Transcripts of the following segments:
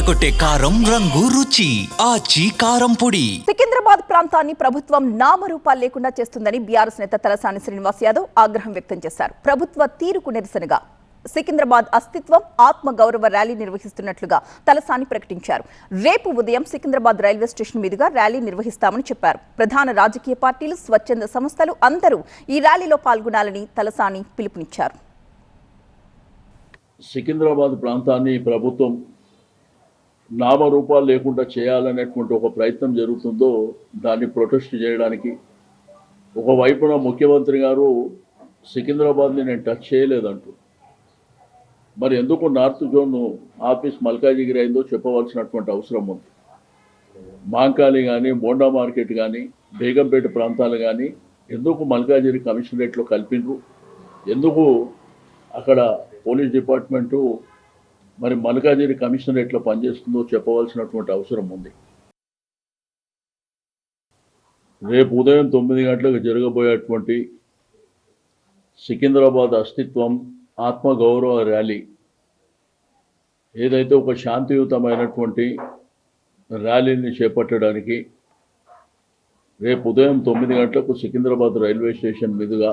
అదరగొట్టే కారం రంగు రుచి ఆచి కారం పొడి. సికింద్రాబాద్ ప్రాంతాన్ని ప్రభుత్వం నామరూపాలు లేకుండా చేస్తుందని బీఆర్ఎస్ నేత తలసాని శ్రీనివాస్ యాదవ్ ఆగ్రహం వ్యక్తం చేశారు. ప్రభుత్వ తీరుకు నిరసనగా సికింద్రాబాద్ అస్తిత్వం ఆత్మ గౌరవ ర్యాలీ నిర్వహిస్తున్నట్లుగా తలసాని ప్రకటించారు. రేపు ఉదయం సికింద్రాబాద్ రైల్వే స్టేషన్ మీదుగా ర్యాలీ నిర్వహిస్తామని చెప్పారు. ప్రధాన రాజకీయ పార్టీలు స్వచ్ఛంద సంస్థలు అందరూ ఈ ర్యాలీలో పాల్గొనాలని తలసాని పిలుపునిచ్చారు. సికింద్రాబాద్ ప్రాంతాన్ని ప్రభుత్వం నామరూపాలు లేకుండా చేయాలనేటువంటి ఒక ప్రయత్నం జరుగుతుందో దాన్ని ప్రొటెస్ట్ చేయడానికి. ఒకవైపున ముఖ్యమంత్రి గారు సికింద్రాబాద్ని నేను టచ్ చేయలేదంటూ. మరి ఎందుకు నార్త్ జోన్ ఆఫీస్ మల్కాజిగిరి అయిందో చెప్పవలసినటువంటి అవసరం ఉంది. మాంకాలి కానీ బోండా మార్కెట్ కానీ బేగంపేట ప్రాంతాలు కానీ ఎందుకు మల్కాజిగిరి కమిషనరేట్లో కలిపిండ్రు? ఎందుకు అక్కడ పోలీస్ డిపార్ట్మెంటు మరి మల్కాజిగిరి కమిషనరేట్లో పనిచేస్తుందో చెప్పవలసినటువంటి అవసరం ఉంది. రేపు ఉదయం తొమ్మిది గంటలకు జరగబోయేటువంటి సికింద్రాబాద్ అస్తిత్వం ఆత్మగౌరవ ర్యాలీ ఏదైతే ఒక శాంతియుతమైనటువంటి ర్యాలీని చేపట్టడానికి రేపు ఉదయం తొమ్మిది గంటలకు సికింద్రాబాద్ రైల్వే స్టేషన్ మీదుగా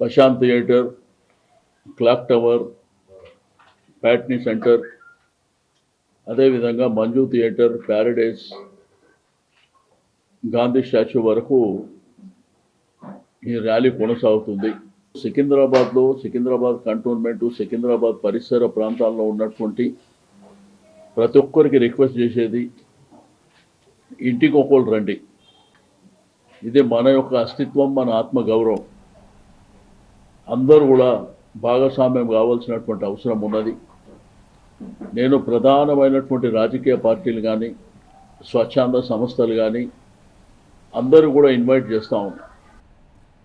Prashanth theatre clock tower Patny centre అదేవిధంగా Manju theatre Paradise Gandhi statue వరకు ఈ ర్యాలీ కొనసాగుతుంది. సికింద్రాబాద్లో సికింద్రాబాద్ కంటోన్మెంటు సికింద్రాబాద్ పరిసర ప్రాంతాల్లో ఉన్నటువంటి ప్రతి ఒక్కరికి రిక్వెస్ట్ చేసేది ఇంటికి ఒకళ్ళు రండి. ఇది మన యొక్క అస్తిత్వం మన ఆత్మ గౌరవం అందరూ కూడా భాగస్వామ్యం కావాల్సినటువంటి అవసరం ఉన్నది. నేను ప్రధానమైనటువంటి రాజకీయ పార్టీలు కానీ స్వచ్ఛంద సంస్థలు కానీ అందరూ కూడా ఇన్వైట్ చేస్తూ ఉన్నాను